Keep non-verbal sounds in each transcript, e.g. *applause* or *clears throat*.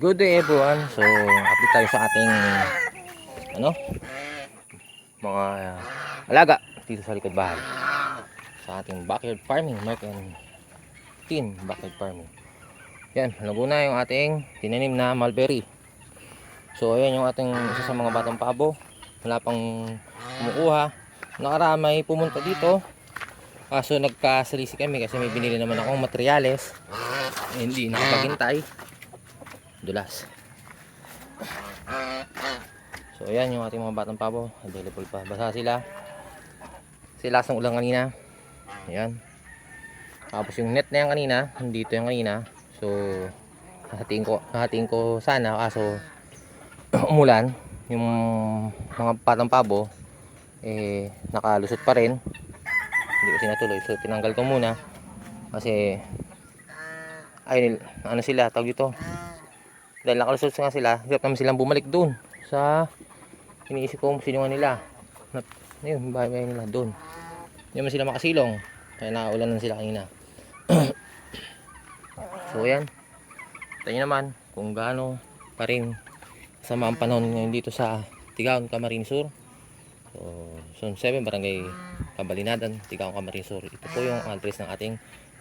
good day everyone. So, update tayo sa ating ano? Mga uh, alaga dito sa likod bahay. Sa ating backyard farming, Mark and Tin backyard farming. Yan, laguna yung ating tinanim na mulberry. So, ayan yung ating isa sa mga batang pabo. Wala pang kumukuha. Nakaramay pumunta dito. Kaso nagkasalisi kami kasi may binili naman akong materyales. Hindi nakapaghintay dulas. So ayan yung ating mga batang pabo, available pa. Basa sila. Sila ng ulang kanina. Ayan. Tapos yung net na yan kanina, nandito yung kanina. So hahatiin ko, hahatiin ko sana kaso *clears throat* umulan yung mga batang pabo eh nakalusot pa rin. Hindi ko sinatuloy. So tinanggal ko muna kasi ay ano sila tawag dito dahil nakalusot nga sila, hirap naman silang bumalik doon sa iniisip ko sino nga nila. Na, yun, bahay bahay nila doon. Hindi naman sila makasilong. Kaya nakaulan lang sila kanina. *clears throat* so ayan. Ito nyo naman kung gaano pa rin sama ang panahon ngayon dito sa Tigaon, Camarines Sur. So, Zone 7, Barangay Kabalinadan, Tigaon, Camarines Sur. Ito po yung address ng ating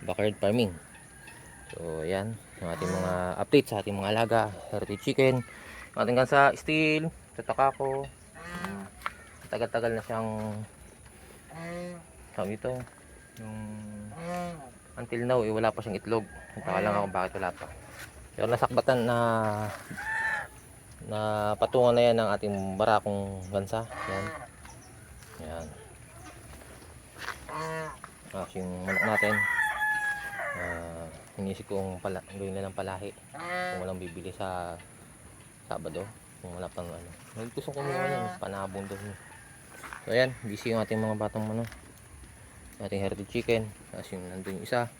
backyard farming. So, ayan. Yung ating mga update sa ating mga alaga. Heritage chicken. Ating gansa steel. Tatakako. Um, tagal-tagal na siyang tawag ito. Yung until now, eh, wala pa siyang itlog. Nagtaka lang ako bakit wala pa. Pero nasakbatan na na patungan na yan ng ating barakong gansa. Yan. Yan. Ah, yung manok natin. Ah, inisip kong pala, gawin na ng palahi. Kung walang bibili sa Sabado kung wala pang ano. Gusto kong kumuha yan panabong doon. So ayan busy yung ating mga batang ano ating heritage chicken tapos yung nandun yung isa.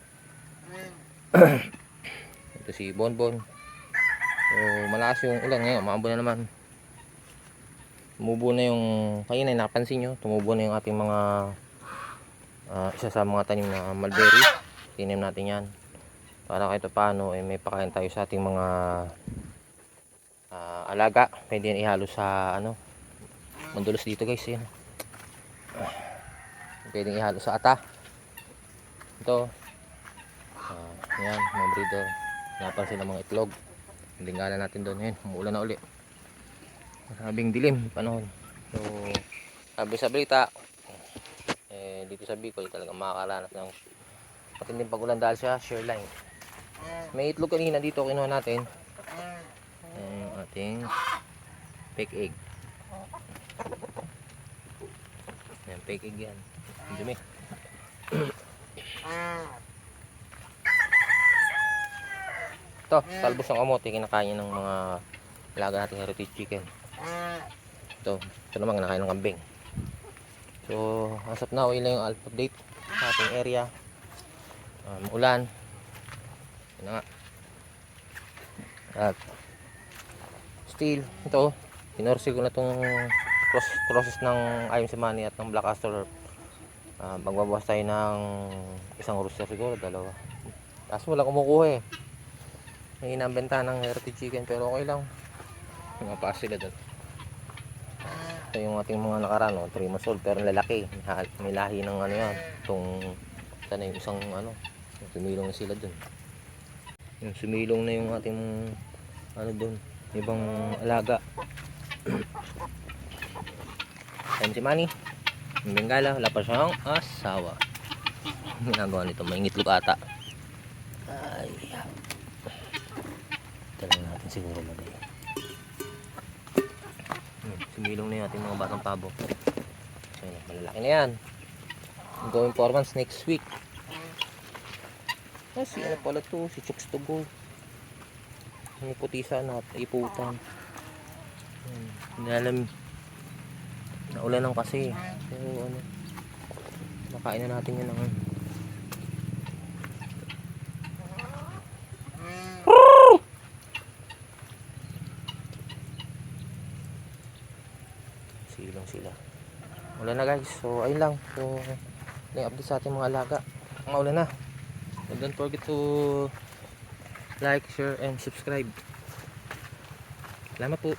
Ito si Bonbon. So malakas yung ulan ngayon umabo na naman. Tumubo na yung kanina napansin nyo tumubo na yung ating mga ah, isa sa mga tanim na mulberry. Tinim natin yan para kahit paano eh, may pakain tayo sa ating mga ah, alaga. Pwede yan ihalo sa ano mandulos dito guys yan pwede ihalo sa ata. Ito. Ah, yan mga breeder. Napan sila mga itlog. Lingala natin doon. Yan umuulan na uli. Sabing dilim panahon. So sabi sa balita eh, dito sa Bicol talaga makakaranas ng matinding pagulan dahil sa shoreline may itlog kanina dito kinuha natin. Ayan yung ating fake egg. Ayan, fake egg yan. Ang dumi. Ito, talbos ng kamote kinakain ng mga alaga nating heritage chicken. Ito, ito naman kinakain ng kambing. So, as of now, ilan yung update sa ating area. Um, ulan, yun na nga. At steel ito, pinorsi ko na tong cross crosses ng IMC Money at ng Black Astor. Uh, magbabawas tayo ng isang rooster siguro, dalawa. Kaso wala kumukuha eh. May inambenta ng heritage chicken pero okay lang. Mga pass sila doon. Ito yung ating mga nakaraan, no? 3 months old pero lalaki. May, lahi ng ano yan. Itong, ito na yung isang ano, tumilong sila doon. Yung sumilong na yung ating ano doon, ibang alaga. Time si Manny. Yung Bengala, wala pa siyang asawa. Ginagawa nito, may ngitlog ata. Ay. Talang natin siguro lagay. Hmm, sumilong na yung ating mga batang pabo. So, malalaki na yan. Going for months next week. Ah, si ano pala to, si Chooks to go. May puti sana at iputan. Hmm, hindi alam. Naulan lang kasi. So ano, makain na natin yan ano. Silong sila. Ulan na guys. So ayun lang. So yung update sa ating mga alaga. Ang ulan na. So don't forget to like, share, and subscribe. Salamat po.